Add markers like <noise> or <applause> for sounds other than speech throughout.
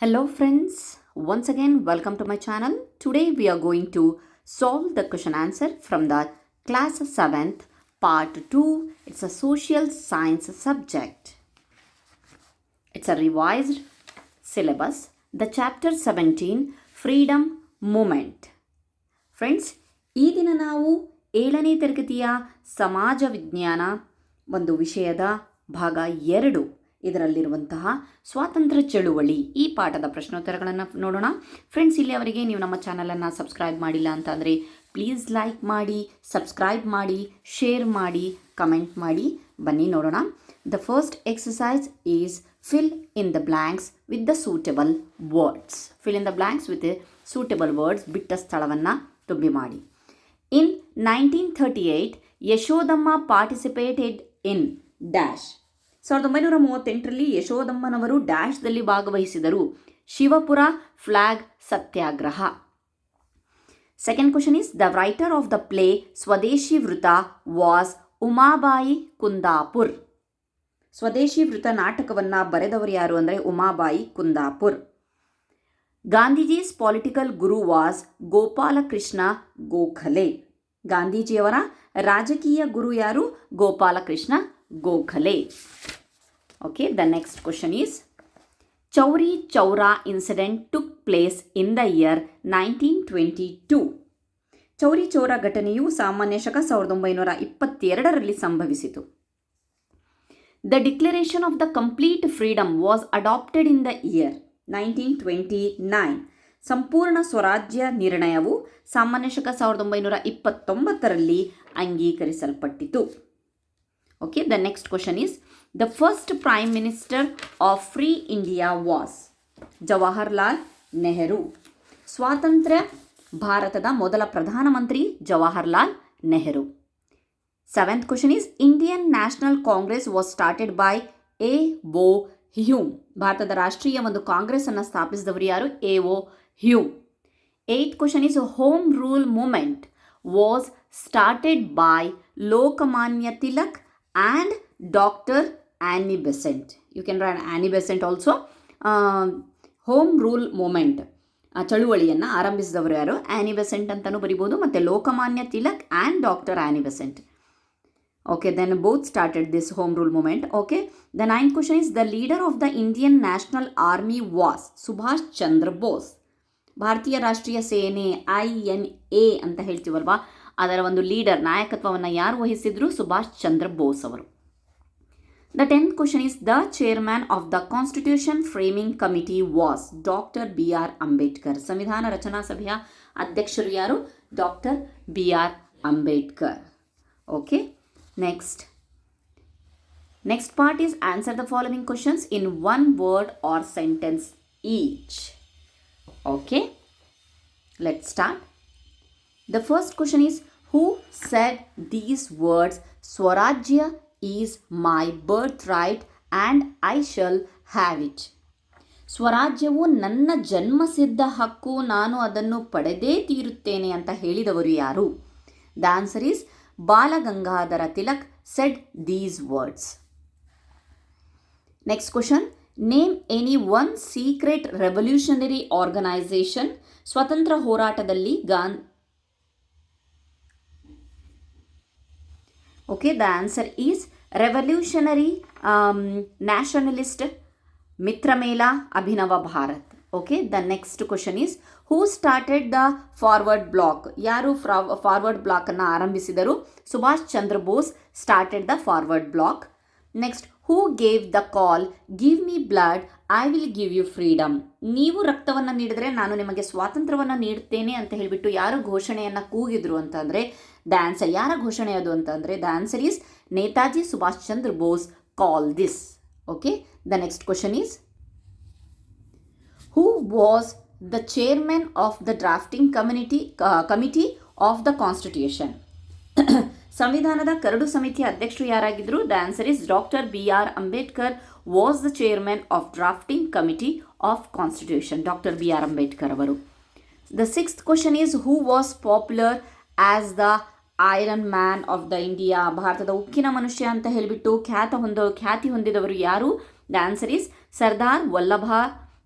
Hello friends, once again welcome to my channel. Today we are going to solve the question answer from the class 7th part 2. It's a social science subject. It's a revised syllabus. The chapter 17 freedom movement. Friends ಈ ದಿನ ನಾವು ಏಳನೇ ತರಗತಿಯ ಸಮಾಜ ವಿಜ್ಞಾನ ಒಂದು ವಿಷಯದ ಭಾಗ ಎರಡು ಇದರಲ್ಲಿರುವಂತಹ ಸ್ವಾತಂತ್ರ್ಯ ಚಳುವಳಿ. ಈ ಪಾಠದ ಪ್ರಶ್ನೋತ್ತರಗಳನ್ನು ನೋಡೋಣ. ಫ್ರೆಂಡ್ಸ್ ಇಲ್ಲಿ ಅವರಿಗೆ ನೀವು ನಮ್ಮ ಚಾನಲನ್ನು ಸಬ್ಸ್ಕ್ರೈಬ್ ಮಾಡಿಲ್ಲ ಅಂತಂದರೆ ಪ್ಲೀಸ್ ಲೈಕ್ ಮಾಡಿ ಸಬ್ಸ್ಕ್ರೈಬ್ ಮಾಡಿ ಶೇರ್ ಮಾಡಿ ಕಮೆಂಟ್ ಮಾಡಿ. ಬನ್ನಿ ನೋಡೋಣ. The first exercise is fill in the blanks with the suitable words fill in the blanks with suitable words ಬಿಟ್ಟ ಸ್ಥಳವನ್ನು ತುಂಬಿ ಮಾಡಿ. In nineteen thirty eight Yashodamma participated in dash ಸಾವಿರದ ಒಂಬೈನೂರ ಮೂವತ್ತೆಂಟರಲ್ಲಿ ಯಶೋದಮ್ಮನವರು ಡ್ಯಾಶ್ದಲ್ಲಿ ಭಾಗವಹಿಸಿದರು. Shivapura flag satyagraha. Second question is, the writer of the play, Swadeshi Vrat, was Umabai Kundapur. ಸ್ವದೇಶಿ ವೃತ ನಾಟಕವನ್ನು ಬರೆದವರು ಯಾರು ಅಂದರೆ Umabai Kundapur. Gandhiji's political guru was Gopalakrishna Gokhale. ಗಾಂಧೀಜಿಯವರ ರಾಜಕೀಯ ಗುರು ಯಾರು? Gopalakrishna Gokhale okay the next question is Chauri Chaura incident took place in the year nineteen twenty two Chauri Chaura ಘಟನೆಯು ಸಾಮಾನ್ಯ ಶಕ ಸಾವಿರದ ಒಂಬೈನೂರ ಇಪ್ಪತ್ತೆರಡರಲ್ಲಿ ಸಂಭವಿಸಿತು. The declaration of the complete freedom was adopted in the year nineteen twenty nine ಸಂಪೂರ್ಣ ಸ್ವರಾಜ್ಯ ನಿರ್ಣಯವು ಸಾಮಾನ್ಯ ಶಕ ಸಾವಿರದ ಒಂಬೈನೂರ ಇಪ್ಪತ್ತೊಂಬತ್ತರಲ್ಲಿ ಅಂಗೀಕರಿಸಲ್ಪಟ್ಟಿತು. Okay the next question is the first prime minister of free India was Jawaharlal Nehru ಸ್ವಾತಂತ್ರ್ಯ ಭಾರತದ ಮೊದಲ ಪ್ರಧಾನಮಂತ್ರಿ Jawaharlal Nehru seventh question is Indian National Congress was started by A O Hume ಭಾರತದ ರಾಷ್ಟ್ರೀಯ ಒಂದು ಕಾಂಗ್ರೆಸ್ ಅನ್ನು ಸ್ಥಾಪಿಸಿದವರು ಯಾರು? A O Hume eighth question is home rule movement was started by Lokmanya Tilak and doctor Annie You can write right Annie Besant also home rule movement ಚಳುವಳಿಯನ್ನು ಆರಂಭಿಸಿದವರು ಯಾರು Annie Besant ಅಂತಲೂ ಬರಿಬೋದು ಮತ್ತು Lokmanya Tilak and doctor Annie Besant okay then both started this home rule movement okay the ninth question is the leader of the indian national army was subhash chandra bose ಭಾರತೀಯ ರಾಷ್ಟ್ರೀಯ ಸೇನೆ I N A ಅಂತ ಹೇಳ್ತೀವಲ್ವಾ ಅದರ ಒಂದು leader ನಾಯಕತ್ವವನ್ನು ಯಾರು ವಹಿಸಿದ್ರು? ಸುಭಾಷ್ ಚಂದ್ರ ಬೋಸ್ ಅವರು. The tenth question is the chairman of the constitution framing committee was doctor B R Ambedkar ಸಂವಿಧಾನ ರಚನಾ ಸಭೆಯ ಅಧ್ಯಕ್ಷರು ಯಾರು? Doctor B R Ambedkar okay next next part is answer the following questions in one word or sentence each okay let start the first question question is Who said these words? Swarajya is my right and I shall have it. ಸ್ವರಾಜ್ಯವು ನನ್ನ ಜನ್ಮಸಿದ್ಧ ಹಕ್ಕು, ನಾನು ಅದನ್ನು ಪಡೆದೇ ತೀರುತ್ತೇನೆ ಅಂತ ಹೇಳಿದವರು ಯಾರು the answer is Balagangadhara Tilak said these words next question name any one secret revolutionary organisation ಸ್ವತಂತ್ರ ಹೋರಾಟದಲ್ಲಿ gone okay the answer is revolutionary nationalist Mitramela Abhinav Bharat okay the next question is who started the forward bloc ಯಾರು forward ಬ್ಲಾಕನ್ನು ಆರಂಭಿಸಿದರು Subhash Chandra Bose started the forward bloc next who gave the call give me blood I will give you freedom ನೀವು ರಕ್ತವನ್ನು ನೀಡಿದರೆ ನಾನು ನಿಮಗೆ ಸ್ವಾತಂತ್ರ್ಯವನ್ನು ನೀಡುತ್ತೇನೆ ಅಂತ ಹೇಳಿಬಿಟ್ಟು ಯಾರು ಘೋಷಣೆಯನ್ನು ಕೂಗಿದ್ರು ಅಂತಂದರೆ ದ ಆನ್ಸರ್ ಯಾರ ಘೋಷಣೆ ಅದು ಅಂತಂದರೆ the is Netaji Subhash Chandra Bose call this okay the next question is who was the chairman of the drafting community committee of the constitution? <clears throat> ಸಂವಿಧಾನದ ಕರಡು ಸಮಿತಿಯ ಅಧ್ಯಕ್ಷರು ಯಾರಾಗಿದ್ದರು the answer doctor B R Ambedkar was the chairman of drafting committee of constitution doctor B R Ambedkar ಅವರು. The sixth question is who was popular as the iron man of the India ಭಾರತದ ಉಕ್ಕಿನ ಮನುಷ್ಯ ಅಂತ ಹೇಳಿಬಿಟ್ಟು ಖ್ಯಾತ ಹೊಂದ ಖ್ಯಾತಿ ಹೊಂದಿದವರು ಯಾರು the answer is Sardar Vallabh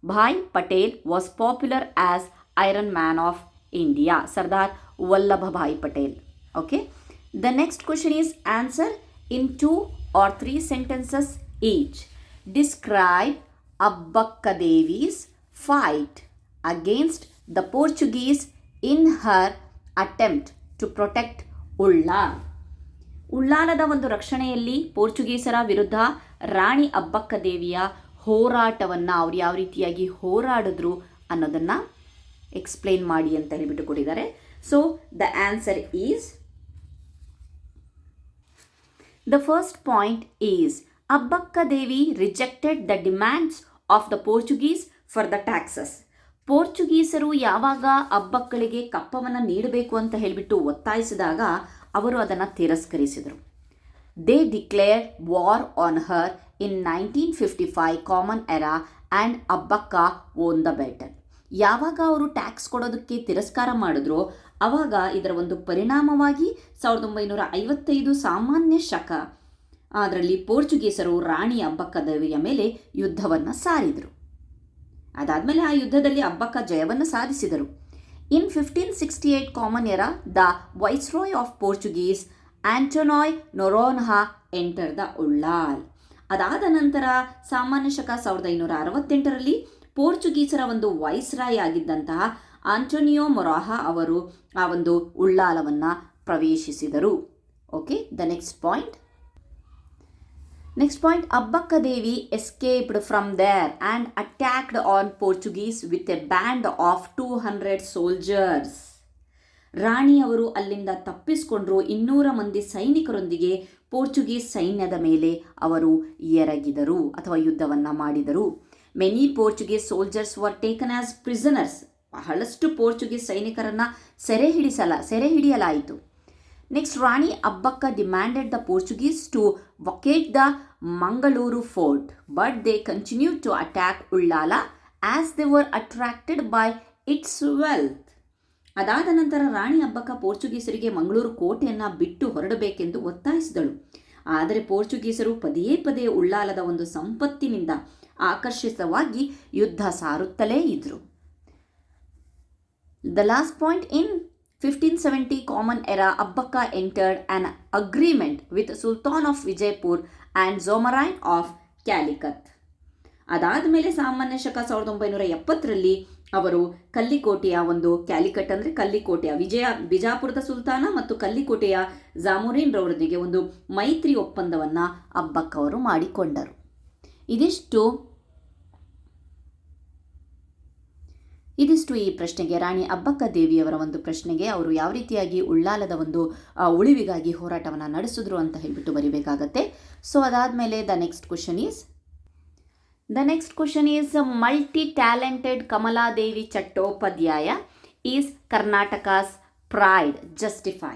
Bhai Patel was popular as Iron Man of India. Sardar Vallabhbhai Patel. Okay. The next question is answer in two or three sentences each. Describe Abbakka Devi's fight against the Portuguese in her attempt to protect Ullal ಉಳ್ಳಾಲದ ಒಂದು ರಕ್ಷಣೆಯಲ್ಲಿ ಪೋರ್ಚುಗೀಸರ ವಿರುದ್ಧ ರಾಣಿ ಅಬ್ಬಕ್ಕ ದೇವಿಯ ಹೋರಾಟವನ್ನು ಅವ್ರು ಯಾವ ರೀತಿಯಾಗಿ ಹೋರಾಡಿದ್ರು ಅನ್ನೋದನ್ನು explain ಮಾಡಿ ಅಂತ ಹೇಳಿಬಿಟ್ಟು ಕೊಟ್ಟಿದ್ದಾರೆ so the answer is the first point is Abbakka Devi rejected the demands of the Portuguese for the taxes ಪೋರ್ಚುಗೀಸರು ಯಾವಾಗ ಅಬ್ಬಕ್ಕಳಿಗೆ ಕಪ್ಪವನ್ನು ನೀಡಬೇಕು ಅಂತ ಹೇಳಿಬಿಟ್ಟು ಒತ್ತಾಯಿಸಿದಾಗ ಅವರು ಅದನ್ನು ತಿರಸ್ಕರಿಸಿದರು. They declare war on her in nineteen fifty five common era and Abbakka won the battle ಯಾವಾಗ ಅವರು ಟ್ಯಾಕ್ಸ್ ಕೊಡೋದಕ್ಕೆ ತಿರಸ್ಕಾರ ಮಾಡಿದ್ರು ಆವಾಗ ಇದರ ಒಂದು ಪರಿಣಾಮವಾಗಿ ಸಾವಿರದ ಒಂಬೈನೂರ ಐವತ್ತೈದು ಸಾಮಾನ್ಯ ಶಕ, ಅದರಲ್ಲಿ ಪೋರ್ಚುಗೀಸರು ರಾಣಿ ಅಬ್ಬಕ್ಕ ದೇವಿಯ ಮೇಲೆ ಯುದ್ಧವನ್ನು ಸಾರಿದರು. ಅದಾದಮೇಲೆ ಆ ಯುದ್ಧದಲ್ಲಿ ಅಬ್ಬಕ್ಕ ಜಯವನ್ನು ಸಾಧಿಸಿದರು. In fifteen sixty eight common era the viceroy of Portuguese Antonio Noronha enter the Ullal ಅದಾದ ನಂತರ, ಸಾಮಾನ್ಯ ಶಕ ಸಾವಿರದ ಐನೂರ ಅರವತ್ತೆಂಟರಲ್ಲಿ ಪೋರ್ಚುಗೀಸರ ಒಂದು ವೈಸ್ರಾಯ್ ಆಗಿದ್ದಂತಹ ಆಂಟೋನಿಯೋ ಮೊರಾಹಾ ಅವರು ಆ ಒಂದು ಉಳ್ಳಾಲವನ್ನು ಪ್ರವೇಶಿಸಿದರು. Okay the next point next point Abbakka Devi escaped from there and attacked on Portuguese with a band of two hundred soldiers ರಾಣಿಯವರು ಅಲ್ಲಿಂದ ತಪ್ಪಿಸಿಕೊಂಡ್ರು ಇನ್ನೂರ ಮಂದಿ ಸೈನಿಕರೊಂದಿಗೆ ಪೋರ್ಚುಗೀಸ್ ಸೈನ್ಯದ ಮೇಲೆ ಅವರು ಎರಗಿದರು ಅಥವಾ ಯುದ್ಧವನ್ನು ಮಾಡಿದರು. Many Portuguese soldiers were taken as prisoners ಬಹಳಷ್ಟು ಪೋರ್ಚುಗೀಸ್ ಸೈನಿಕರನ್ನು ಸೆರೆ ಹಿಡಿಸಲ ಸೆರೆ ಹಿಡಿಯಲಾಯಿತು. Next Rani Abbakka demanded the Portuguese to vacate the Mangaluru fort but they continue to attack Ullal as they were attracted by its wealth ಅದಾದ ನಂತರ ರಾಣಿ ಅಬ್ಬಕ್ಕ ಪೋರ್ಚುಗೀಸರಿಗೆ ಮಂಗಳೂರು ಕೋಟೆಯನ್ನು ಬಿಟ್ಟು ಹೊರಡಬೇಕೆಂದು ಒತ್ತಾಯಿಸಿದಳು. ಆದರೆ ಪೋರ್ಚುಗೀಸರು ಪದೇ ಪದೇ ಉಳ್ಳಾಲದ ಒಂದು ಸಂಪತ್ತಿನಿಂದ ಆಕರ್ಷಿತವಾಗಿ ಯುದ್ಧ ಸಾರುತ್ತಲೇ ಇದ್ದರು the last point in fifteen seventy common era Abbakka entered an agreement with sultan of Vijayapur and Zamorin of Calicut ಅದಾದ ಮೇಲೆ ಸಾಮಾನ್ಯ ಶಕ ಸಾವಿರದ ಒಂಬೈನೂರ ಎಪ್ಪತ್ತರಲ್ಲಿ ಅವರು ಕಲ್ಲಿಕೋಟೆಯ ಒಂದು ಕ್ಯಾಲಿಕಟ್ ಅಂದರೆ ಕಲ್ಲಿಕೋಟೆಯ ವಿಜಯ ಬಿಜಾಪುರದ ಸುಲ್ತಾನ ಮತ್ತು ಕಲ್ಲಿಕೋಟೆಯ ಜಾಮುರೀನ್ ರವರೊಂದಿಗೆ ಒಂದು ಮೈತ್ರಿ ಒಪ್ಪಂದವನ್ನು ಅಬ್ಬಕ್ಕ ಅವರು ಮಾಡಿಕೊಂಡರು. ಇದಿಷ್ಟು ಇದಿಷ್ಟು ಈ ಪ್ರಶ್ನೆಗೆ ರಾಣಿ ಅಬ್ಬಕ್ಕ ದೇವಿಯವರ ಒಂದು ಪ್ರಶ್ನೆಗೆ ಅವರು ಯಾವ ರೀತಿಯಾಗಿ ಉಳ್ಳಾಲದ ಒಂದು ಉಳಿವಿಗಾಗಿ ಹೋರಾಟವನ್ನು ನಡೆಸಿದ್ರು ಅಂತ ಹೇಳಿಬಿಟ್ಟು ಬರಿಬೇಕಾಗತ್ತೆ. ಸೊ ಅದಾದಮೇಲೆ the next question is the next question is multi talented Kamaladevi Chattopadhyay is Karnataka's pride justify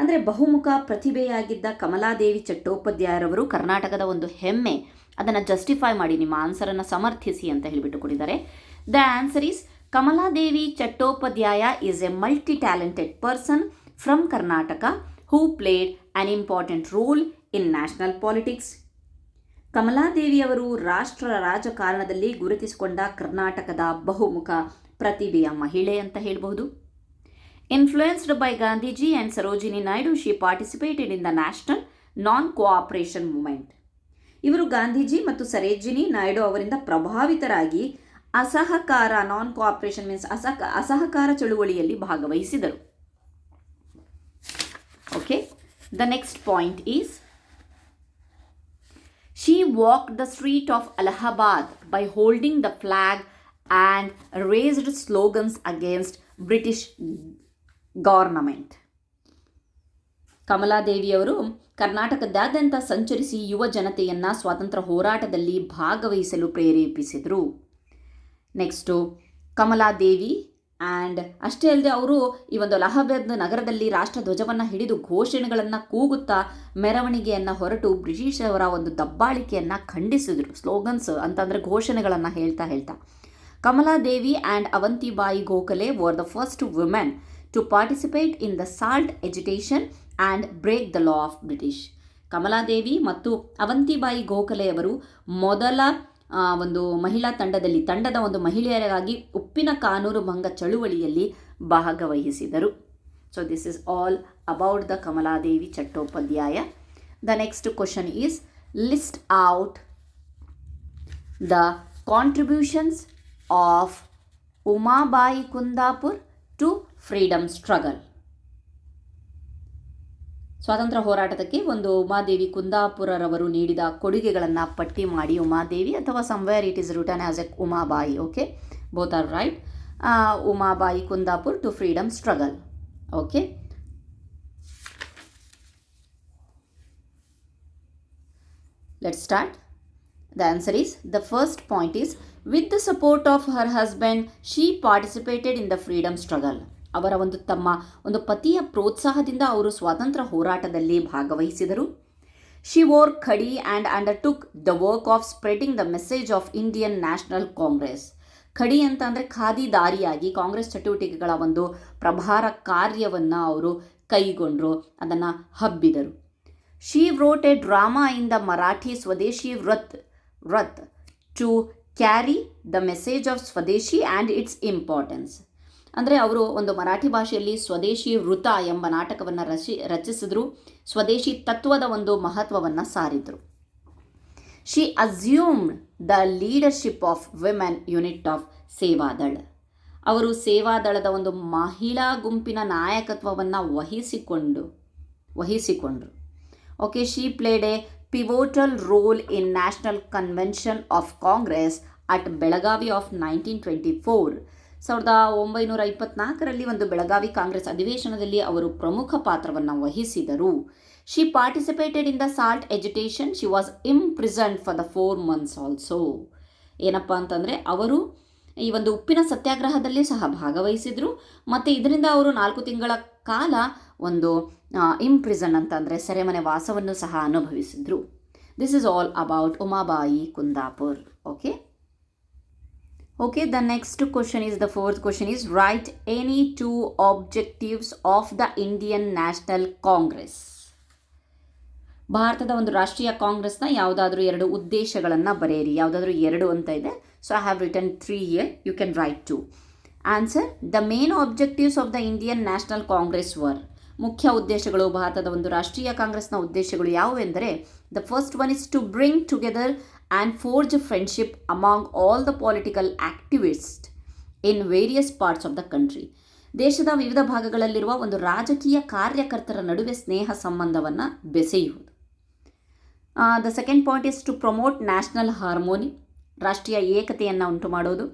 ಅಂದರೆ ಬಹುಮುಖ ಪ್ರತಿಭೆಯಾಗಿದ್ದ ಕಮಲಾದೇವಿ ಚಟ್ಟೋಪಾಧ್ಯಾಯರವರು ಕರ್ನಾಟಕದ ಒಂದು ಹೆಮ್ಮೆ, ಅದನ್ನು ಜಸ್ಟಿಫೈ ಮಾಡಿ ನಿಮ್ಮ ಆನ್ಸರನ್ನು ಸಮರ್ಥಿಸಿ ಅಂತ ಹೇಳಿಬಿಟ್ಟು ಕೊಟ್ಟಿದ್ದಾರೆ. The answer is Kamaladevi Chattopadhyay is a multi talented person from Karnataka who played an important role in national politics ಕಮಲಾದೇವಿಯವರು ರಾಷ್ಟ್ರ ರಾಜಕಾರಣದಲ್ಲಿ ಗುರುತಿಸಿಕೊಂಡ ಕರ್ನಾಟಕದ ಬಹುಮುಖ ಪ್ರತಿಭೆಯ ಮಹಿಳೆ ಅಂತ ಹೇಳಬಹುದು. Influenced by Gandhiji and Sarojini Naidu she participated in the national non cooperation movement ಇವರು ಗಾಂಧೀಜಿ ಮತ್ತು ಸರೋಜಿನಿ ನಾಯ್ಡು ಅವರಿಂದ ಪ್ರಭಾವಿತರಾಗಿ ಅಸಹಕಾರ ನಾನ್ ಕೋಆಪರೇಷನ್ ಮೀನ್ಸ್ ಅಸಹ ಅಸಹಕಾರ ಚಳುವಳಿಯಲ್ಲಿ ಭಾಗವಹಿಸಿದರು. Okay the next point is she walk the street of Allahabad by holding the flag and raised slogans against British government ಕಮಲಾದೇವಿಯವರು ಕರ್ನಾಟಕದಾದ್ಯಂತ ಸಂಚರಿಸಿ ಯುವ ಜನತೆಯನ್ನು ಸ್ವಾತಂತ್ರ್ಯ ಹೋರಾಟದಲ್ಲಿ ಭಾಗವಹಿಸಲು ಪ್ರೇರೇಪಿಸಿದರು. ನೆಕ್ಸ್ಟು ಕಮಲಾದೇವಿ ಆ್ಯಂಡ್ ಅಷ್ಟೇ ಅಲ್ಲದೆ ಅವರು ಈ ಒಂದು ಅಲಹಾಬಾದ್ ನಗರದಲ್ಲಿ ರಾಷ್ಟ್ರಧ್ವಜವನ್ನು ಹಿಡಿದು ಘೋಷಣೆಗಳನ್ನು ಕೂಗುತ್ತಾ ಮೆರವಣಿಗೆಯನ್ನು ಹೊರಟು ಬ್ರಿಟಿಷರ ಒಂದು ದಬ್ಬಾಳಿಕೆಯನ್ನು ಖಂಡಿಸಿದರು. ಸ್ಲೋಗನ್ಸ್ ಅಂತಂದರೆ ಘೋಷಣೆಗಳನ್ನು ಹೇಳ್ತಾ ಹೇಳ್ತಾ. Kamaladevi and Avantibai Gokhale were the first women to participate in the salt agitation and break the law of British Kamaladevi ಮತ್ತು ಅವಂತಿಬಾಯಿ ಗೋಖಲೆಯವರು ಮೊದಲ ಒಂದು ಮಹಿಳಾ ತಂಡದಲ್ಲಿ, ತಂಡದ ಒಂದು ಮಹಿಳೆಯರಿಗಾಗಿ ಉಪ್ಪಿನ ಕಾನೂರು ಭಂಗ ಚಳುವಳಿಯಲ್ಲಿ ಭಾಗವಹಿಸಿದರು. So this is all about the Kamaladevi Chattopadhyay the next question is list out the contributions of Umabai Kundapur to freedom struggle ಸ್ವಾತಂತ್ರ್ಯ ಹೋರಾಟಕ್ಕೆ ಒಂದು ಉಮಾದೇವಿ ಕುಂದಾಪುರರವರು ನೀಡಿದ ಕೊಡುಗೆಗಳನ್ನು ಪಟ್ಟಿ ಮಾಡಿ ಉಮಾದೇವಿ ಅಥವಾ somewhere it is written as a Umabai okay both are right Umabai Kundapur to freedom struggle okay let start the answer is the first point is with the support of her husband she participated in the freedom struggle ಅವರ ಒಂದು ತಮ್ಮ ಒಂದು ಪತಿಯ ಪ್ರೋತ್ಸಾಹದಿಂದ ಅವರು ಸ್ವಾತಂತ್ರ್ಯ ಹೋರಾಟದಲ್ಲಿ ಭಾಗವಹಿಸಿದರು. She wore khadi and undertook the work of spreading the message of Indian National Congress khadi ಅಂತ ಅಂದರೆ ಖಾದಿ ದಾರಿಯಾಗಿ ಕಾಂಗ್ರೆಸ್ ಚಟುವಟಿಕೆಗಳ ಒಂದು ಪ್ರಭಾರ ಕಾರ್ಯವನ್ನು ಅವರು ಕೈಗೊಂಡರು ಅದನ್ನು ಹಬ್ಬಿದರು. She wrote a drama in the Marathi Swadeshi Vrat, Vrat to carry the message of Swadeshi and its importance. ಅಂದರೆ ಅವರು ಒಂದು ಮರಾಠಿ ಭಾಷೆಯಲ್ಲಿ ಸ್ವದೇಶಿ ವೃತ ಎಂಬ ನಾಟಕವನ್ನು ರಚಿ, ರಚಿಸಿದ್ರು. ಸ್ವದೇಶಿ ತತ್ವದ ಒಂದು ಮಹತ್ವವನ್ನು ಸಾರಿದರು. She assumed the leadership of women unit of Sevadal. ಅವರು ಸೇವಾದಳದ ಒಂದು ಮಹಿಳಾ ಗುಂಪಿನ ನಾಯಕತ್ವವನ್ನು ವಹಿಸಿಕೊಂಡು, ವಹಿಸಿಕೊಂಡರು. Okay, she played a pivotal role in national convention of Congress at Belagavi of nineteen twenty four. ಸಾವಿರದ ಒಂಬೈನೂರ ಇಪ್ಪತ್ನಾಲ್ಕರಲ್ಲಿ ಒಂದು ಬೆಳಗಾವಿ ಕಾಂಗ್ರೆಸ್ ಅಧಿವೇಶನದಲ್ಲಿ ಅವರು ಪ್ರಮುಖ ಪಾತ್ರವನ್ನು ವಹಿಸಿದರು. She participated in the salt agitation she was imprisoned for the four months also ಏನಪ್ಪ ಅಂತಂದರೆ ಅವರು ಈ ಒಂದು ಉಪ್ಪಿನ ಸತ್ಯಾಗ್ರಹದಲ್ಲಿ ಸಹ ಭಾಗವಹಿಸಿದರು. ಮತ್ತು ಇದರಿಂದ ಅವರು ನಾಲ್ಕು ತಿಂಗಳ ಕಾಲ ಒಂದು ಇಂಪ್ರಿಸನ್ ಅಂತಂದರೆ ಸೆರೆಮನೆ ವಾಸವನ್ನು ಸಹ ಅನುಭವಿಸಿದರು. This is all about Umabai Kundapur okay Okay, the next question is the fourth question is write any two objectives of the Indian National Congress. ಭಾರತದ ಒಂದು ರಾಷ್ಟ್ರೀಯ ಕಾಂಗ್ರೆಸ್ನ ಯಾವುದಾದ್ರೂ ಎರಡು ಉದ್ದೇಶಗಳನ್ನು ಬರೆಯಿರಿ. ಯಾವುದಾದ್ರೂ ಎರಡು ಅಂತ ಇದೆ. So I have written three year you can write two answer the main objectives of the Indian National Congress were ಮುಖ್ಯ ಉದ್ದೇಶಗಳು ಭಾರತದ ಒಂದು ರಾಷ್ಟ್ರೀಯ ಕಾಂಗ್ರೆಸ್ನ ಉದ್ದೇಶಗಳು ಯಾವುವೆಂದರೆ the first one is to bring together and forge friendship among all the political activists in various parts of the country. ದೇಶದ ವಿವಿಧ ಭಾಗಗಳಲ್ಲಿರುವ ಒಂದು ರಾಜಕೀಯ ಕಾರ್ಯಕರ್ತರ ನಡುವೆ ಸ್ನೇಹ ಸಂಬಂಧವನ್ನು ಬೆಸೆಯುವುದು. The second point is to promote national harmony ರಾಷ್ಟ್ರೀಯ ಏಕತೆಯನ್ನು ಉಂಟು ಮಾಡೋದು.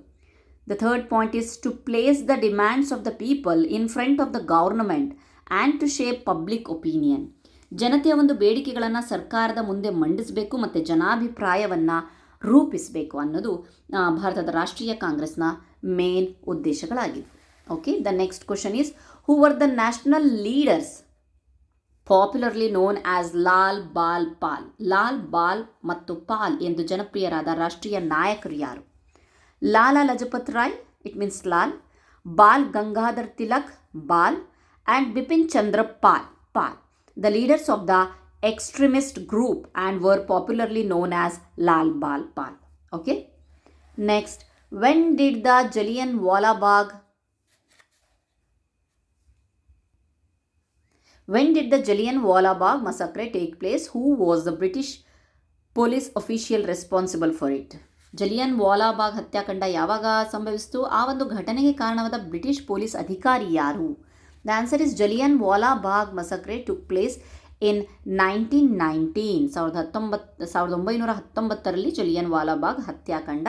The third point is to place the demands of the people in front of the government and to shape public opinion ಜನತೆಯ ಒಂದು ಬೇಡಿಕೆಗಳನ್ನು ಸರ್ಕಾರದ ಮುಂದೆ ಮಂಡಿಸಬೇಕು ಮತ್ತು ಜನಾಭಿಪ್ರಾಯವನ್ನು ರೂಪಿಸಬೇಕು ಅನ್ನೋದು ಭಾರತದ ರಾಷ್ಟ್ರೀಯ ಕಾಂಗ್ರೆಸ್ನ main ಉದ್ದೇಶಗಳಾಗಿವೆ. Okay the next question is who are the national leaders popularly known as Lal Bal Pal Lal Bal ಮತ್ತು ಪಾಲ್ ಎಂದು ಜನಪ್ರಿಯರಾದ ರಾಷ್ಟ್ರೀಯ ನಾಯಕರು ಯಾರು? Lala Lajpat Rai it means Lal Bal Gangadhar Tilak Bal and Bipin Chandra Pal Pal The leaders of the extremist group and were popularly known as Lal Bal Pal okay next when did the Jallianwala Walabagh When did the Jallianwala Bagh massacre take place? Who was the British police official responsible for it? Jallianwala Walabagh ಹತ್ಯಾಕಾಂಡ ಯಾವಾಗ ಸಂಭವಿಸಿತು ಆ ಒಂದು ಘಟನೆಗೆ ಕಾರಣವಾದ British police ಅಧಿಕಾರಿ ಯಾರು the answer is Jallian Bagh massacre took place in nineteen nineteen ಸಾವಿರದ ಹತ್ತೊಂಬತ್ತು, ಸಾವಿರದ ಒಂಬೈನೂರ ಹತ್ತೊಂಬತ್ತರಲ್ಲಿ ಜಲಿಯನ್ ವಾಲಾಬಾಗ್ ಹತ್ಯಾಕಾಂಡ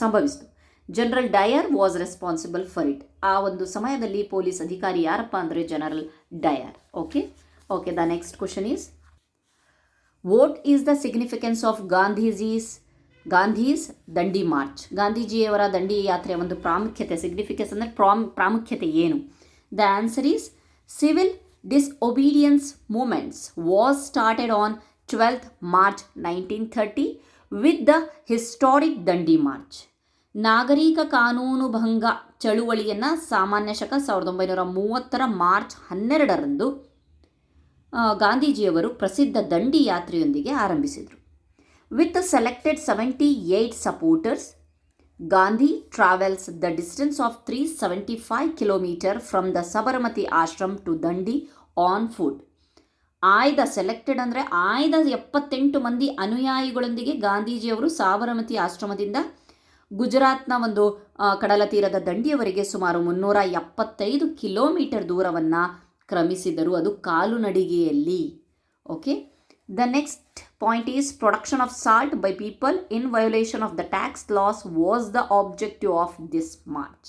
ಸಂಭವಿಸಿತು. General Dyer was responsible for it ಆ ಒಂದು ಸಮಯದಲ್ಲಿ ಪೊಲೀಸ್ ಅಧಿಕಾರಿ ಯಾರಪ್ಪ ಅಂದರೆ general Dyer okay okay the next question is what is the significance of Gandhiji's Gandhi's Dandi march ಗಾಂಧೀಜಿಯವರ ದಂಡಿ ಯಾತ್ರೆಯ ಒಂದು ಪ್ರಾಮುಖ್ಯತೆ ಸಿಗ್ನಿಫಿಕೆನ್ಸ್ ಅಂದರೆ ಪ್ರಾಮ್, ಪ್ರಾಮುಖ್ಯತೆ ಏನು? The answer is civil disobedience movements was started on twelfth March nineteen with with the Dandi march ನಾಗರಿಕ ಕಾನೂನು ಭಂಗ ಚಳುವಳಿಯನ್ನು ಸಾಮಾನ್ಯ ಶಕ ಸಾವಿರದ ಒಂಬೈನೂರ ಮೂವತ್ತರ ಮಾರ್ಚ್ ಹನ್ನೆರಡರಂದು ಗಾಂಧೀಜಿಯವರು ಪ್ರಸಿದ್ಧ ದಂಡಿ ಯಾತ್ರೆಯೊಂದಿಗೆ ಆರಂಭಿಸಿದರು. With the selected 78 supporters, Gandhi distance of three seventy 375 kilometre from the Sabarmati Ashram to Dandi on foot. ಆಯ್ದ ಸೆಲೆಕ್ಟೆಡ್ ಅಂದರೆ ಆಯ್ದ ಎಪ್ಪತ್ತೆಂಟು ಮಂದಿ ಅನುಯಾಯಿಗಳೊಂದಿಗೆ ಗಾಂಧೀಜಿಯವರು ಸಾಬರಮತಿ ಆಶ್ರಮದಿಂದ ಗುಜರಾತ್ನ ಒಂದು ಕಡಲ ತೀರದ ದಂಡಿಯವರೆಗೆ ಸುಮಾರು ಮುನ್ನೂರ ಎಪ್ಪತ್ತೈದು ಕಿಲೋಮೀಟರ್ ದೂರವನ್ನು ಕ್ರಮಿಸಿದರು ಅದು ಕಾಲುನಡಿಗೆಯಲ್ಲಿ okay the next point is production of salt by people in violation of the tax laws was the objective of this march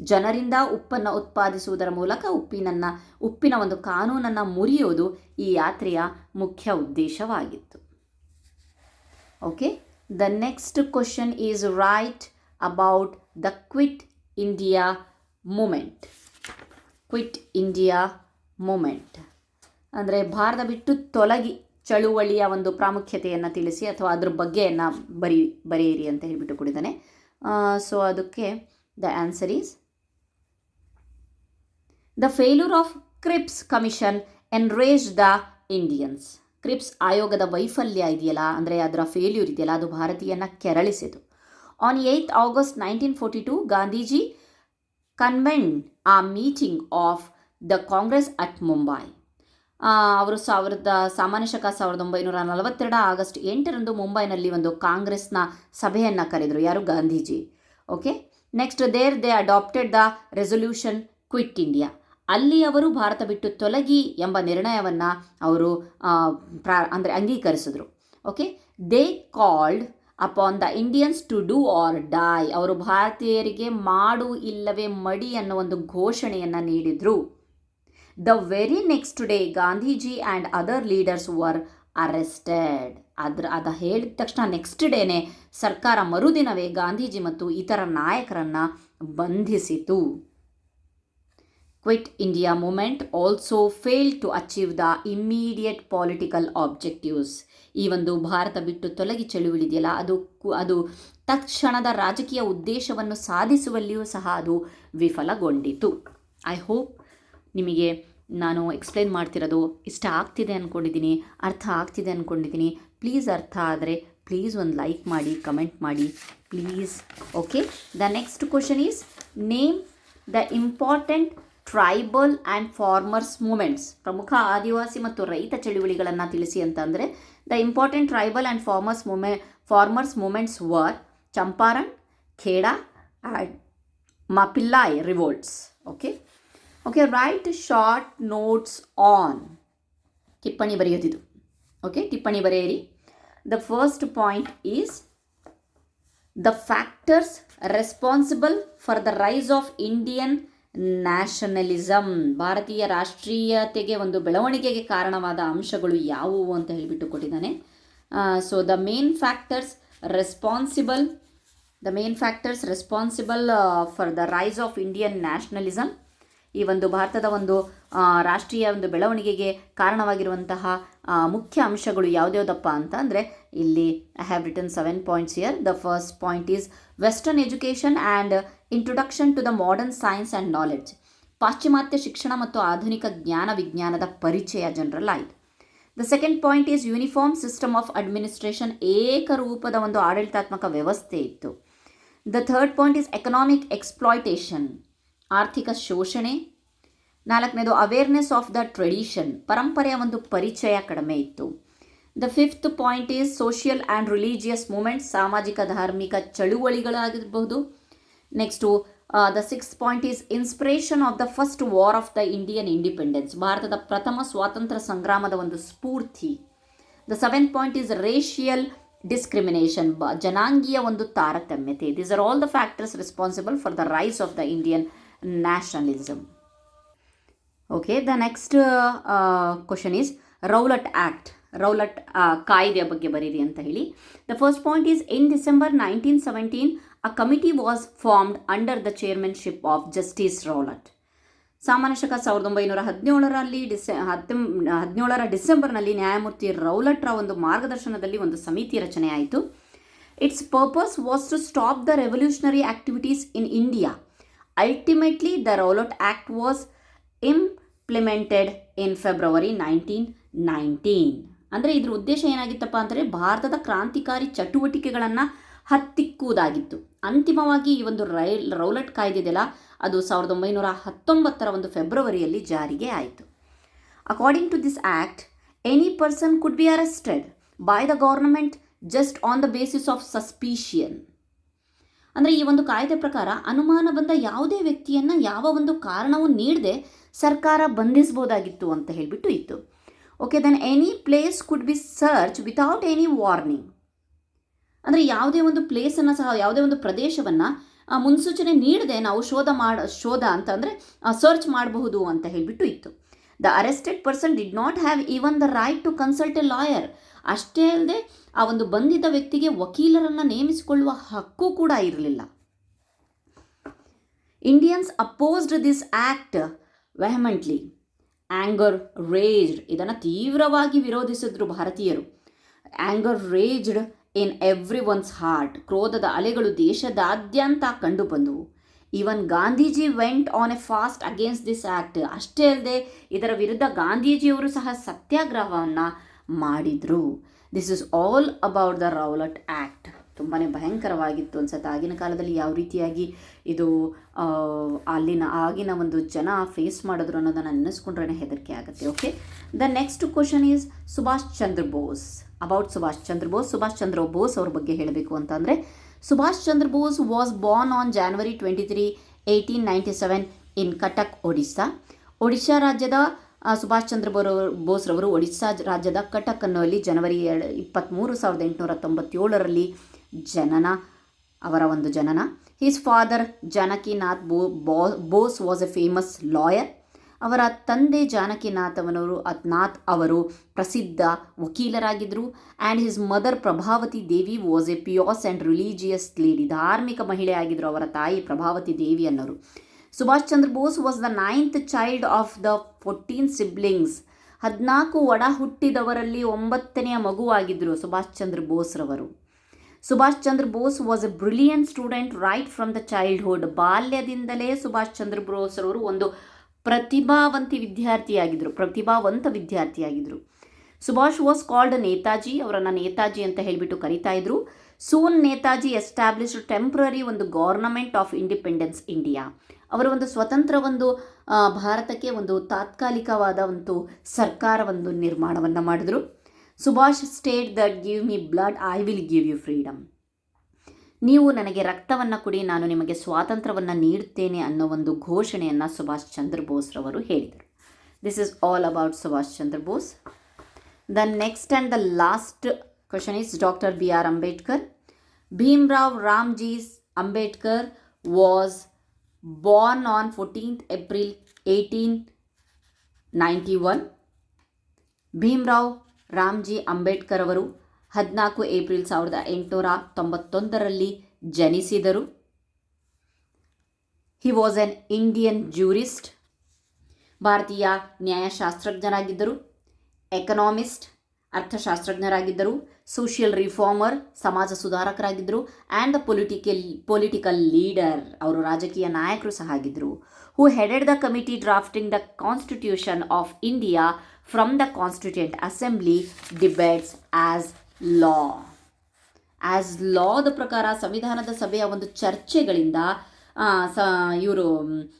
ಜನರಿಂದ ಉಪ್ಪನ್ನು ಉತ್ಪಾದಿಸುವುದರ ಮೂಲಕ ಉಪ್ಪಿನನ್ನು, ಉಪ್ಪಿನ ಒಂದು ಕಾನೂನನ್ನು ಮುರಿಯೋದು ಈ ಯಾತ್ರೆಯ ಮುಖ್ಯ ಉದ್ದೇಶವಾಗಿತ್ತು. Okay the next question is write about the quit India movement quit India movement ಅಂದರೆ ಭಾರತ ಬಿಟ್ಟು ತೊಲಗಿ ಚಳುವಳಿಯ ಒಂದು ಪ್ರಾಮುಖ್ಯತೆಯನ್ನು ತಿಳಿಸಿ ಅಥವಾ ಅದ್ರ ಬಗ್ಗೆಯನ್ನು ಬರಿ, ಬರೆಯಿರಿ ಅಂತ ಹೇಳಿಬಿಟ್ಟು ಕೊಡಿದ್ದಾನೆ. ಸೊ ಅದಕ್ಕೆ the answer is the failure of Cripps commission enrage the Indians Cripps ಆಯೋಗದ ವೈಫಲ್ಯ ಇದೆಯಲ್ಲ, ಅಂದರೆ ಅದರ ಫೇಲ್ಯೂರ್ ಇದೆಯಲ್ಲ, ಅದು ಭಾರತೀಯನ ಕೆರಳಿಸಿತು. On eight August nineteen forty two Gandhiji convened a meeting of the Congress at Mumbai ಅವರು ಸಾವಿರದ, ಸಾಮಾನ್ಯ ಶಕ ಸಾವಿರದ ಒಂಬೈನೂರ ನಲವತ್ತೆರಡು ಆಗಸ್ಟ್ ಎಂಟರಂದು ಮುಂಬೈನಲ್ಲಿ ಒಂದು ಕಾಂಗ್ರೆಸ್ನ ಸಭೆಯನ್ನು ಕರೆದರು. ಯಾರು? Gandhiji. Okay? Next there they adopted the resolution quit India. ಅಲ್ಲಿ ಅವರು ಭಾರತ ಬಿಟ್ಟು ತೊಲಗಿ ಎಂಬ ನಿರ್ಣಯವನ್ನು ಅವರು ಪ್ರಾ, ಅಂದರೆ ಅಂಗೀಕರಿಸಿದ್ರು. Okay? They called upon the Indians to do or die. ಅವರು ಭಾರತೀಯರಿಗೆ ಮಾಡು ಇಲ್ಲವೇ ಮಡಿ ಅನ್ನೋ ಒಂದು ಘೋಷಣೆಯನ್ನು ನೀಡಿದರು. The very next day Gandhiji and other leaders were arrested ಅದ್ರ ಅದ ಹೇಳಿದ ತಕ್ಷಣ ನೆಕ್ಸ್ಟ್ ಡೇನೆ ಸರ್ಕಾರ ಮರುದಿನವೇ ಗಾಂಧೀಜಿ ಮತ್ತು ಇತರ ನಾಯಕರನ್ನು ಬಂಧಿಸಿತು. Quit India movement also fail to achieve the immediate political objectives ಈ ಒಂದು ಭಾರತ ಬಿಟ್ಟು ತೊಲಗಿ ಚಳುವಳಿದೆಯಲ್ಲ, ಅದು ಅದು ತಕ್ಷಣದ ರಾಜಕೀಯ ಉದ್ದೇಶವನ್ನು ಸಾಧಿಸುವಲ್ಲಿಯೂ ಸಹ ಅದು ವಿಫಲಗೊಂಡಿತು. ಐ ಹೋಪ್ ನಿಮಗೆ ನಾನು ಎಕ್ಸ್ಪ್ಲೇನ್ ಮಾಡ್ತಿರೋದು ಇಷ್ಟ ಆಗ್ತಿದೆ ಅಂದ್ಕೊಂಡಿದ್ದೀನಿ ಅರ್ಥ ಆಗ್ತಿದೆ ಅಂದ್ಕೊಂಡಿದ್ದೀನಿ ಪ್ಲೀಸ್ ಅರ್ಥ ಆದರೆ ಪ್ಲೀಸ್ ಒಂದು ಲೈಕ್ ಮಾಡಿ ಕಮೆಂಟ್ ಮಾಡಿ please okay the next question is name the important tribal and farmers movements ಪ್ರಮುಖ ಆದಿವಾಸಿ ಮತ್ತು ರೈತ ಚಳುವಳಿಗಳನ್ನು ತಿಳಿಸಿ ಅಂತಂದರೆ the important tribal and farmers move farmers movements were Champaran Kheda and Mappila revolts okay okay write short notes on ಟಿಪ್ಪಣಿ ಬರೆಯೋದಿದು. Okay ಟಿಪ್ಪಣಿ ಬರೆಯಿರಿ. The first point is the factors responsible for the rise of Indian nationalism ಭಾರತೀಯ ರಾಷ್ಟ್ರೀಯತೆಗೆ ಒಂದು ಬೆಳವಣಿಗೆಗೆ ಕಾರಣವಾದ ಅಂಶಗಳು ಯಾವುವು ಅಂತ ಹೇಳಿಬಿಟ್ಟು ಕೊಟ್ಟಿದ್ದಾನೆ so the main factors responsible the main factors responsible for the rise of Indian nationalism ಈ ಒಂದು ಭಾರತದ ಒಂದು ರಾಷ್ಟ್ರೀಯ ಒಂದು ಬೆಳವಣಿಗೆಗೆ ಕಾರಣವಾಗಿರುವಂತಹ ಮುಖ್ಯ ಅಂಶಗಳು ಯಾವುದ್ಯಾವುದಪ್ಪ ಅಂತ ಅಂದರೆ ಇಲ್ಲಿ I have written seven points here the first point is western education and introduction to the modern science and knowledge ಪಾಶ್ಚಿಮಾತ್ಯ ಶಿಕ್ಷಣ ಮತ್ತು ಆಧುನಿಕ ಜ್ಞಾನ ವಿಜ್ಞಾನದ ಪರಿಚಯ ಜನರಲ್ ಆಯಿತು. The second point is uniform system of administration ಏಕರೂಪದ ಒಂದು ಆಡಳಿತಾತ್ಮಕ ವ್ಯವಸ್ಥೆ ಇತ್ತು. The third point is economic exploitation ಆರ್ಥಿಕ ಶೋಷಣೆ. ನಾಲ್ಕನೇದು ಅವೇರ್ನೆಸ್ ಆಫ್ ದ ಟ್ರೆಡಿಷನ್ ಪರಂಪರೆಯ ಒಂದು ಪರಿಚಯ ಕಡಿಮೆ ಇತ್ತು. The fifth point is social and religious movements ಸಾಮಾಜಿಕ, ಧಾರ್ಮಿಕ ಚಳುವಳಿಗಳಾಗಿರಬಹುದು. Next the six point is inspiration of the first war of the Indian independence ಭಾರತದ ಪ್ರಥಮ ಸ್ವಾತಂತ್ರ್ಯ ಸಂಗ್ರಾಮದ ಒಂದು ಸ್ಫೂರ್ತಿ. The seven point is racial discrimination ಜನಾಂಗೀಯ ಒಂದು ತಾರತಮ್ಯತೆ. These are all the factors responsible for the rise of the Indian nationalism okay the next question is Rowlatt act Rowlatt ಕಾಯ್ದೆಯ ಬಗ್ಗೆ ಬರೀರಿ ಅಂತ ಹೇಳಿ. The first point is in December nineteen seventeen a committee was formed under the chairmanship of justice Rowlatt ಸಾಮಾನ್ಯ ಶಕ ಸಾವಿರದ ಒಂಬೈನೂರ ಹದಿನೇಳರಲ್ಲಿ ಡಿಸೆ, ಹತ್ತೊಂ, ಹದಿನೇಳರ ಡಿಸೆಂಬರ್ನಲ್ಲಿ ನ್ಯಾಯಮೂರ್ತಿ ರೌಲಟ್ರ ಒಂದು ಮಾರ್ಗದರ್ಶನದಲ್ಲಿ ಒಂದು ಸಮಿತಿ ರಚನೆ ಆಯಿತು. Its purpose was to stop the revolutionary activities in India ultimately the Rowlatt act was implemented in February nineteen nineteen ಅಂದರೆ ಇದ್ರ ಉದ್ದೇಶ ಏನಾಗಿತ್ತಪ್ಪ ಅಂದರೆ ಭಾರತದ ಕ್ರಾಂತಿಕಾರಿ ಚಟುವಟಿಕೆಗಳನ್ನು ಹತ್ತಿಕ್ಕುವುದಾಗಿತ್ತು. ಅಂತಿಮವಾಗಿ ಈ ಒಂದು ರೈಲ್ ರೌಲಟ್ ಕಾಯ್ದಿದೆಯಲ್ಲ, ಅದು ಸಾವಿರದ ಒಂಬೈನೂರ ಹತ್ತೊಂಬತ್ತರ ಒಂದು ಫೆಬ್ರವರಿಯಲ್ಲಿ ಜಾರಿಗೆ ಆಯಿತು. According to this act any person could be arrested by the government just on the basis of suspicion ಅಂದರೆ ಈ ಒಂದು ಕಾಯ್ದೆ ಪ್ರಕಾರ ಅನುಮಾನ ಬಂದ ಯಾವುದೇ ವ್ಯಕ್ತಿಯನ್ನು ಯಾವ ಒಂದು ಕಾರಣವೂ ನೀಡದೆ ಸರ್ಕಾರ ಬಂಧಿಸ್ಬೋದಾಗಿತ್ತು ಅಂತ ಹೇಳಿಬಿಟ್ಟು ಇತ್ತು. Okay then any place could be search without any warning ಅಂದರೆ ಯಾವುದೇ ಒಂದು ಪ್ಲೇಸನ್ನು ಸಹ, ಯಾವುದೇ ಒಂದು ಪ್ರದೇಶವನ್ನು ಮುನ್ಸೂಚನೆ ನೀಡದೆ ನಾವು ಶೋಧ ಮಾಡ, ಶೋಧ ಅಂತಂದರೆ ಸರ್ಚ್ ಮಾಡಬಹುದು ಅಂತ ಹೇಳಿಬಿಟ್ಟು ಇತ್ತು. The arrested person did not have even the right to consult a lawyer ಅಷ್ಟೇ ಅಲ್ಲದೆ ಆ ಒಂದು ಬಂಧಿತ ವ್ಯಕ್ತಿಗೆ ವಕೀಲರನ್ನು ನೇಮಿಸಿಕೊಳ್ಳುವ ಹಕ್ಕು ಕೂಡ ಇರಲಿಲ್ಲ. Indians opposed this act vehemently anger raised ಇದನ್ನು ತೀವ್ರವಾಗಿ ವಿರೋಧಿಸಿದ್ರು ಭಾರತೀಯರು. Anger raised in every one's heart ಕ್ರೋಧದ ಅಲೆಗಳು ದೇಶದಾದ್ಯಂತ ಕಂಡುಬಂದವು. Even Gandhiji went on a fast against this act ಅಷ್ಟೇ ಅಲ್ಲದೆ ಇದರ ವಿರುದ್ಧ ಗಾಂಧೀಜಿಯವರು ಸಹ ಸತ್ಯಾಗ್ರಹವನ್ನು ಮಾಡಿದರು. This is all about the Rowlatt act ತುಂಬಾ ಭಯಂಕರವಾಗಿತ್ತು ಅನ್ಸತ್ತೆ. ಆಗಿನ ಕಾಲದಲ್ಲಿ ಯಾವ ರೀತಿಯಾಗಿ ಇದು ಅಲ್ಲಿನ, ಆಗಿನ ಒಂದು ಜನ ಫೇಸ್ ಮಾಡಿದ್ರು ಅನ್ನೋದನ್ನು ನೆನೆಸ್ಕೊಂಡ್ರೆ ಹೆದರಿಕೆ ಆಗುತ್ತೆ. Okay the next question is Subhash Chandra Bose about Subhash Chandra Bose Subhash Chandra Bose ಅವ್ರ ಬಗ್ಗೆ ಹೇಳಬೇಕು ಅಂತಂದರೆ Subhash Chandra Bose was born on January twenty three eighteen ninety seven in Cuttack Odisha Odisha ರಾಜ್ಯದ ಸುಭಾಷ್ ಚಂದ್ರ ಬೋಸ್ರವರು ಒಡಿಶಾ ರಾಜ್ಯದ ಕಟಕ್ ಅನ್ನುವಲ್ಲಿ ಜನವರಿ ಎರಡು ಇಪ್ಪತ್ತ್ಮೂರು ಸಾವಿರದ ಎಂಟುನೂರ ತೊಂಬತ್ತೇಳರಲ್ಲಿ ಜನನ, ಅವರ ಒಂದು ಜನನ. ಹಿಸ್ ಫಾದರ್ ಜಾನಕಿನಾಥ್ ಬೋ ಬೋ Bose was a famous lawyer ಅವರ ತಂದೆ ಜಾನಕಿನಾಥ್ ಅವನವರು ನಾಥ್ ಅವರು ಪ್ರಸಿದ್ಧ ವಕೀಲರಾಗಿದ್ದರು. And his mother Prabhavati Devi was a pious and religious lady ಧಾರ್ಮಿಕ ಮಹಿಳೆ ಆಗಿದ್ದರು. ಅವರ ತಾಯಿ ಪ್ರಭಾವತಿ ದೇವಿ ಅನ್ನೋರು. Subhash Chandra Bose was the ninth child of the fourteen siblings ಹದಿನಾಲ್ಕು ಒಡ ಹುಟ್ಟಿದವರಲ್ಲಿ ಒಂಬತ್ತನೆಯ ಮಗುವಾಗಿದ್ದರು Subhash Chandra ಬೋಸ್ರವರು Subhash Chandra Bose was a brilliant student right from the childhood ಬಾಲ್ಯದಿಂದಲೇ ಸುಭಾಷ್ ಚಂದ್ರ ಬೋಸ್ರವರು ಒಂದು ಪ್ರತಿಭಾವಂತಿ ವಿದ್ಯಾರ್ಥಿಯಾಗಿದ್ದರು, ಪ್ರತಿಭಾವಂತ ವಿದ್ಯಾರ್ಥಿಯಾಗಿದ್ದರು. ಸುಭಾಷ್ ವಾಸ್ ಕಾಲ್ಡ್ ನೇತಾಜಿ, ಅವರನ್ನು ನೇತಾಜಿ ಅಂತ ಹೇಳಿಬಿಟ್ಟು ಕರಿತಾ ಇದ್ರು. ಸೂನ್ ನೇತಾಜಿ ಎಸ್ಟಾಬ್ಲಿಷ್ಡ್ ಟೆಂಪ್ರರಿ ಒಂದು ಗೌರ್ನಮೆಂಟ್ ಆಫ್ ಇಂಡಿಪೆಂಡೆನ್ಸ್ ಇಂಡಿಯಾ. ಅವರ ಒಂದು ಸ್ವತಂತ್ರ ಒಂದು ಭಾರತಕ್ಕೆ ಒಂದು ತಾತ್ಕಾಲಿಕವಾದ ಒಂದು ಸರ್ಕಾರ ಒಂದು ನಿರ್ಮಾಣವನ್ನು ಮಾಡಿದ್ರು. Subhash state that give me blood I will give you freedom ನೀವು ನನಗೆ ರಕ್ತವನ್ನು ಕೊಡಿ, ನಾನು ನಿಮಗೆ ಸ್ವಾತಂತ್ರ್ಯವನ್ನು ನೀಡುತ್ತೇನೆ ಅನ್ನೋ ಒಂದು ಘೋಷಣೆಯನ್ನು ಸುಭಾಷ್ ಚಂದ್ರ ಬೋಸ್ರವರು ಹೇಳಿದರು. This is all about Subhash Chandra Bose. The next and the last question is doctor B R Ambedkar Bhimrao ರಾಮ್ಜೀಸ್ Ambedkar was born on 14th April 1891 Bhimrao Ramji Ambedkar ಅವರು ಹದಿನಾಲ್ಕು ಏಪ್ರಿಲ್ ಸಾವಿರದ ಎಂಟುನೂರ ತೊಂಬತ್ತೊಂದರಲ್ಲಿ ಜನಿಸಿದರು. He was an Indian jurist ಭಾರತೀಯ ನ್ಯಾಯಶಾಸ್ತ್ರಜ್ಞರಾಗಿದ್ದರು economist ಅರ್ಥಶಾಸ್ತ್ರಜ್ಞರಾಗಿದ್ದರು social reformer ಸಮಾಜ ಸುಧಾರಕರಾಗಿದ್ದರು and the political political leader ಅವರು ರಾಜಕೀಯ ನಾಯಕರು ಸಹ ಆಗಿದ್ದರು. Who headed the committee drafting the constitution of India from the constituent assembly debates as law as ಲಾದ ಪ್ರಕಾರ ಸಂವಿಧಾನದ ಸಭೆಯ ಒಂದು ಚರ್ಚೆಗಳಿಂದ ಸ, ಇವರು,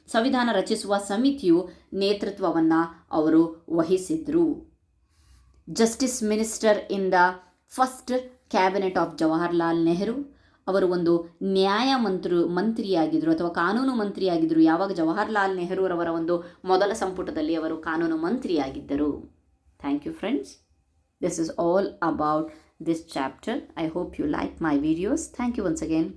ಸಂವಿಧಾನ ರಚಿಸುವ ಸಮಿತಿಯು ನೇತೃತ್ವವನ್ನು ಅವರು ವಹಿಸಿದ್ರು. Justice minister in the first cabinet of Jawaharlal Nehru. ಅವರು ಒಂದು ನ್ಯಾಯ ಮಂತ್ರಿ ಮಂತ್ರಿಯಾಗಿದ್ದರು ಅಥವಾ ಕಾನೂನು ಮಂತ್ರಿಯಾಗಿದ್ದರು ಯಾವಾಗ ಜವಾಹರ್ಲಾಲ್ ನೆಹರೂರವರ ಒಂದು ಮೊದಲ ಸಂಪುಟದಲ್ಲಿ ಅವರು ಕಾನೂನು ಮಂತ್ರಿಯಾಗಿದ್ದರು. Thank you friends. This is all about this chapter I hope you like my videos thank you once again